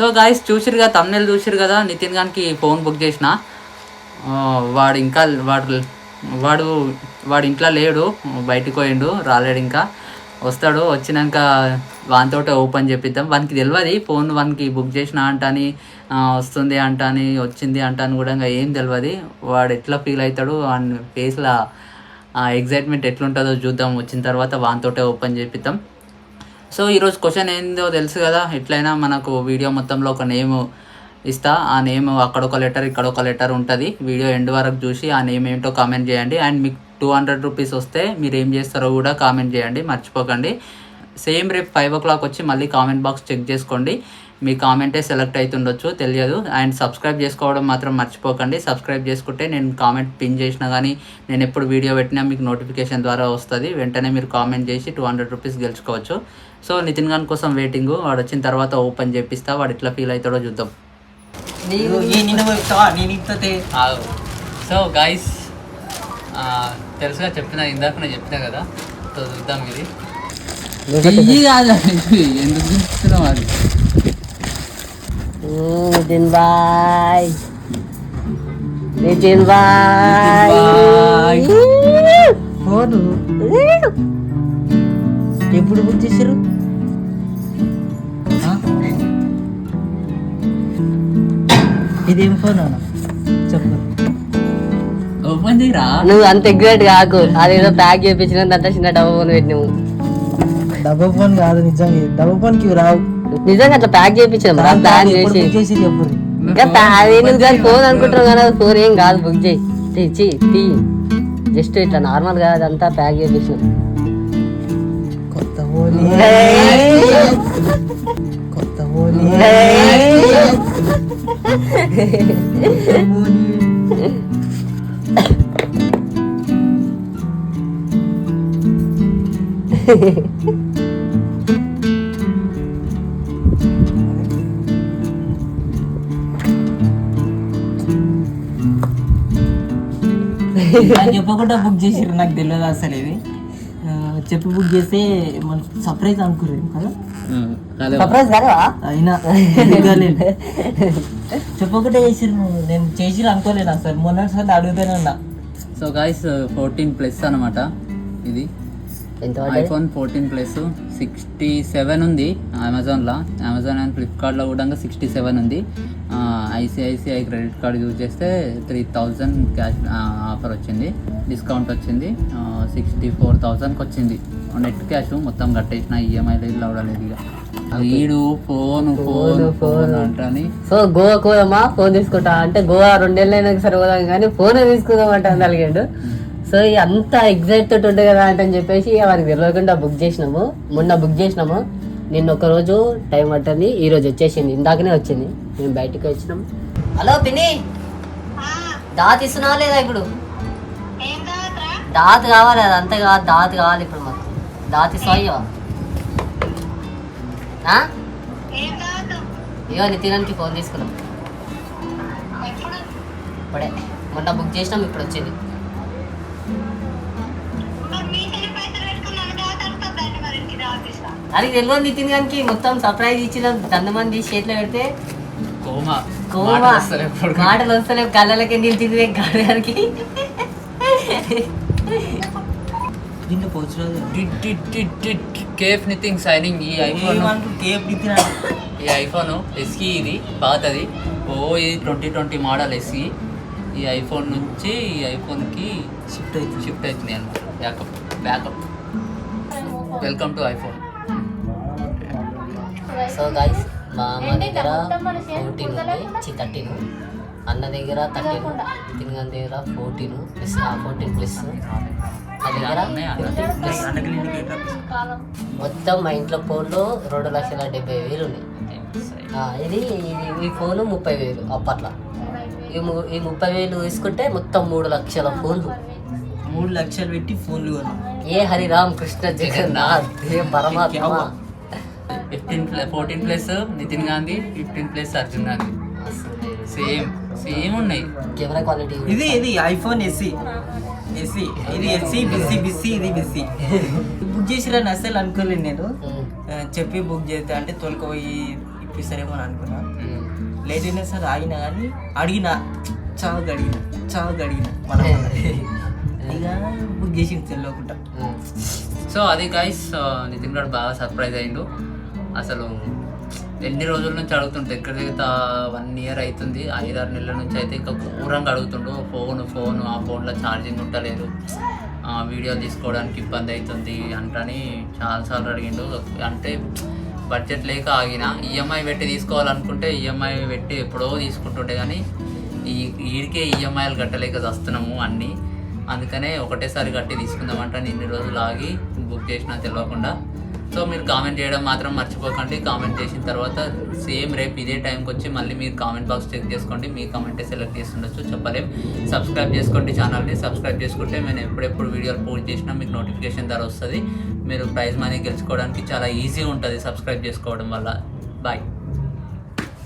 So guys చూసిరు కదా thumbnail చూసిరు కదా నితిన్ గానికి ఫోన్ బుక్ చేసిన. వాడు ఇంకా వాడు వాడు వాడు ఇంట్లో లేడు బయటికి పోయిండు రాలేడు ఇంకా. వస్తాడు వచ్చినాక వానితోటే ఓపెన్ చెప్పిద్దాం వానికి తెలియదు ఫోన్ వానికి బుక్ చేసిన అంట అని వస్తుంది అంట అని వచ్చింది అంట అని కూడా ఏం తెలియదు వాడు ఎట్లా ఫీల్ అవుతాడు అండ్ ఫేస్లో ఎగ్జైట్మెంట్ ఎట్లుంటుందో చూద్దాం. వచ్చిన తర్వాత వానితోటే ఓపెన్ చేపిద్దాం. సో ఈరోజు క్వశ్చన్ ఏందో తెలుసు కదా? ఎట్లయినా మనకు వీడియో మొత్తంలో ఒక నేమ్ ఇస్తా. ఆ నేమ్ అక్కడ ఒక లెటర్ ఇక్కడ ఒక లెటర్ ఉంటుంది. వీడియో ఎండ్ వరకు చూసి ఆ నేమ్ ఏంటో కామెంట్ చేయండి. అండ్ మీకు టూ హండ్రెడ్ రూపీస్ వస్తే మీరు ఏం చేస్తారో కూడా కామెంట్ చేయండి. మర్చిపోకండి. సేమ్ రేపు ఫైవ్ ఓ క్లాక్ వచ్చి మళ్ళీ కామెంట్ బాక్స్ చెక్ చేసుకోండి. మీ కామెంటే సెలెక్ట్ అవుతుండొచ్చు తెలియదు. అండ్ సబ్స్క్రైబ్ చేసుకోవడం మాత్రం మర్చిపోకండి. సబ్స్క్రైబ్ చేసుకుంటే నేను కామెంట్ పిన్ చేసినా కానీ నేను ఎప్పుడు వీడియో పెట్టినా మీకు నోటిఫికేషన్ ద్వారా వస్తుంది. వెంటనే మీరు కామెంట్ చేసి టూ హండ్రెడ్ రూపీస్ గెలుచుకోవచ్చు. సో నితిన్ గాన్ కోసం వెయిటింగ్. వాడు వచ్చిన తర్వాత ఓపెన్ చేపిస్తా. వాడు ఎట్లా ఫీల్ అవుతాడో చూద్దాం. సో గాయస్ తెలుసుగా చెప్పిన ఇందాక నేను చెప్పినా కదా? సో చూద్దాం ఇది. ఎందుకు చూస్తున్నావు అది? నితిన్ బాయ్ నితిన్ బాయ్ బాయ్. ఫోన్ ఎప్పుడు బుక్ చేశారు? ఇదేం ఫోన్ చెప్పు. ఓపెన్ చేయరా? నువ్వు అంత ఎగ్జాక్ట్ కాకు. అదేదో ప్యాక్ చేయించిన అంత చిన్న డబ్బా ఫోన్ పెట్టినావు. డబ్బా ఫోన్ కాదు నిజంగా. డబ్బా ఫోన్కి రావు. నిజంగా అట్లా ప్యాక్ చేయించాం ప్యాక్ చేసి ఇంకా ఎందుకు దాని ఫోన్ అనుకుంటున్నావు కదా ఫోన్ ఏం కాదు బుక్ చేయి. తెచ్చి తీ జస్ట్ ఇట్లా నార్మల్గా అదంతా ప్యాక్ చేయించినాం కొత్త కొత్త ఫోన్ చెప్పకుండా బుక్ చేసిర్రు నాకు తెలియదు అసలు ఇది. చెప్పి బుక్ చేస్తే మన సర్ప్రైజ్ అనుకుర్రు కదా. సర్ప్రైజ్ అయినా? చెప్పకుండా చేసిర్రు నేను చేసిర్రు అనుకోలేను అసలు మొన్నటిసారి అడుగుతూనే ఉన్నా. సో గాయస్ ఫోర్టీన్ ప్లస్ అనమాట ఇది? IPhone fourteen plus sixty seven ఉంది అమెజాన్లో అమెజాన్ అండ్ ఫ్లిప్కార్ట్లో కూడా సిక్స్టీ సెవెన్ ఉంది. ఐసిఐసిఐ క్రెడిట్ కార్డ్ యూజ్ చేస్తే త్రీ థౌజండ్ క్యాష్ ఆఫర్ వచ్చింది. డిస్కౌంట్ వచ్చింది. సిక్స్టీ ఫోర్ థౌజండ్కి వచ్చింది. నెట్ క్యాష్ మొత్తం కట్టేసిన ఈఎంఐ లేదు లవడలేదు ఇక వీడు ఫోన్ ఫోన్ ఫోన్ అంటని. సో గోవా పోదామా? ఫోన్ తీసుకుంటా. అంటే గోవా రెండేళ్ళైనా సరే పోదాం కానీ ఫోన్ తీసుకుందాం అంటే అలిగాడు సో అంత ఎగ్జైట్ తోటి ఉండే కదా అంటే అని చెప్పేసి వారికి తెలియకుండా బుక్ చేసినాము. మొన్న బుక్ చేసినాము. నిన్న ఒక రోజు టైం పట్టింది ఈ రోజు వచ్చేసింది. ఇందాకనే వచ్చింది. మేము బయటికి వచ్చినాం. హలో పిన్ని. దాత్ ఇస్తున్నావా లేదా ఇప్పుడు? దాత్ కావాలి అది అంతే కాదు దాత్ కావాలి ఇప్పుడు మాకు. దాత్ ఇస్తావా? ఇగో నితినానికి ఫోన్ తీసుకున్నాం. ఇప్పుడే. మొన్న బుక్ చేసినాం ఇప్పుడు వచ్చింది. అది తెలియదు నితిన్ గారికి మొత్తం సర్ప్రైజ్ ఇచ్చినాం. దండ మంది చేతిలో పెడితే కోమా. కోమా. మాటలు వస్తలేవు నీళ్ళు తిరిగే గాడి గారికి. దీంట్లో పోచురాదు కేఫ్ సైనింగ్ ఈ ఐఫోన్ దిక్కినాడు ఈ ఐఫోన్ ఎస్కి ఇది పాతది. ఓ ఇది ట్వంటీ ట్వంటీ మోడల్ ఎస్కి ఈ ఐఫోన్ నుంచి ఈ ఐఫోన్కి షిఫ్ట్ అవుతుంది. షిఫ్ట్ అవుతుంది అనమాట backup backup welcome to iPhone so guys మా అమ్మ దగ్గర ఫోర్టీన్ ఉంది చి థర్టీన్ అన్న దగ్గర థర్టీన్ నితిన్ గారి దగ్గర ఫోర్టీన్ ప్లస్ ఫోర్టీన్ ప్లస్ నా దగ్గర. ఫిఫ్టీన్ ప్లస్ మొత్తం మా ఇంట్లో ఫోన్లు రెండు లక్షల డెబ్బై వేలు ఉన్నాయి. ఆ, ఇది ఈ ఫోను ముప్పై వేలు అప్పట్లో. ఈ ము- ఈ ముప్పై వేలు తీసుకుంటే మొత్తం మూడు లక్షల ఫోన్లు. మూడు లక్షలు పెట్టి ఫోన్లు కొన్నాం. ఏ హరిరామ్ కృష్ణ జగన్నాథ్ ఏ పరమాత్మ. Fifteen plus fourteen plus Nitin Gandhi fifteen plus Arjun Gandhi. Same same ఉన్నాయి. కెమెరా క్వాలిటీ ఇది ఇది ఐఫోన్ ఎస్సీ ఎస్సీ ఇది ఎస్సీ బిస్సీ బిస్సీ ఇది బిస్సీ బుక్ చేసిరని అసలు అనుకోలేదు నేను. ఆ, చెప్పి బుక్ చేస్తే అంటే తొలకపోయి పంపిస్తారేమో అని అనుకున్నా. లేట్ అయినా సరే ఆగినా కానీ అడిగిన. చావు అడిగిన చావు అడిగిన మన ఇక బుక్ చేసి తెలియకుండా సో అది గైస్ నితిన్ గారు బాగా సర్ప్రైజ్ అయ్యిండు అసలు ఎన్ని రోజుల నుంచి అడుగుతుంటే దగ్గర దిగుతా వన్ ఇయర్ అవుతుంది ఐదారు నెలల నుంచి అయితే ఇంకా ఘోరంగా అడుగుతుండు. ఫోన్ ఫోన్ ఆ ఫోన్లో ఛార్జింగ్ ఉండలేదు. ఆ, వీడియో తీసుకోవడానికి ఇబ్బంది అవుతుంది అంటని చాలాసార్లు అడిగిండు. అంటే బడ్జెట్ లేక ఆగిన ఈఎంఐ పెట్టి తీసుకోవాలనుకుంటే ఈఎంఐ పెట్టి ఎప్పుడో తీసుకుంటుంటే కానీ ఈ వీడికే ఈఎంఐలు కట్టలేక వస్తున్నాము అన్నీ. అందుకనే ఒకటేసారి కట్టి తీసుకుందామంటే ఇన్ని రోజులు ఆగి బుక్ చేసినా తెలియకుండా సో మీరు కామెంట్ చేయడం మాత్రం మర్చిపోకండి. కామెంట్ చేసిన తర్వాత సేమ్ రేపు ఇదే టైంకి వచ్చి మళ్ళీ మీరు కామెంట్ బాక్స్ చెక్ చేసుకోండి. మీ కామెంటే సెలెక్ట్ చేస్తుండొచ్చు చెప్పలేం. సబ్స్క్రైబ్ చేసుకోండి ఛానల్ని సబ్స్క్రైబ్ చేసుకుంటే నేను ఎప్పుడెప్పుడు వీడియోలు పోస్ట్ చేసినా మీకు నోటిఫికేషన్ ధర వస్తుంది. మీరు ప్రైజ్ మనీ గెలుచుకోవడానికి చాలా ఈజీ ఉంటుంది సబ్స్క్రైబ్ చేసుకోవడం వల్ల. బాయ్